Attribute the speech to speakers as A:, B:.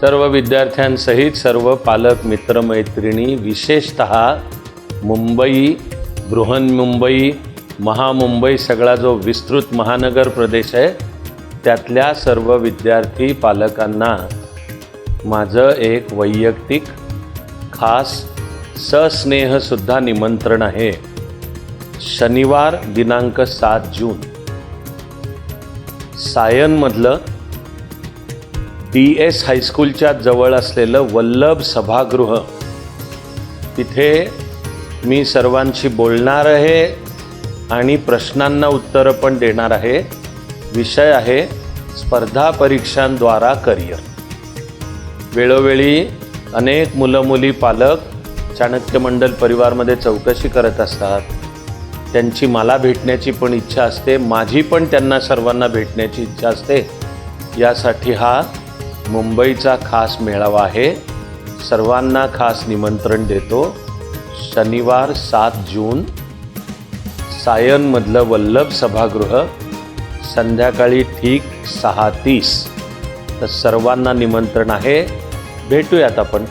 A: सर्व विद्यार्थ्यांसहित सर्व पालक मित्रमैत्रिणी विशेषत मुंबई बृहन्मुंबई महामुंबई सगळा जो विस्तृत महानगर प्रदेश आहे त्यातल्या सर्व विद्यार्थी पालकांना माझं एक वैयक्तिक खास सस्नेहसुद्धा निमंत्रण आहे. शनिवार दिनांक सात जून. सायनमधलं डी एस हायस्कूलच्या जवळ असलेलं वल्लभ सभागृह. तिथे मी सर्वांशी बोलणार आहे आणि प्रश्नांना उत्तरं पण देणार आहे. विषय आहे स्पर्धा परीक्षांद्वारा करिअर. वेळोवेळी अनेक मुलं मुली पालक चाणक्य मंडल परिवारमध्ये चौकशी करत असतात. त्यांची मला भेटण्याची पण इच्छा असते. माझी पण त्यांना सर्वांना भेटण्याची इच्छा असते. यासाठी हा मुंबईचा खास मेळावा आहे. सर्वांना खास निमंत्रण देतो. शनिवार सात जून सायनमधलं वल्लभ सभागृह संध्याकाळी ठीक सहा तीस. तर सर्वांना निमंत्रण आहे. भेटूयात आपण.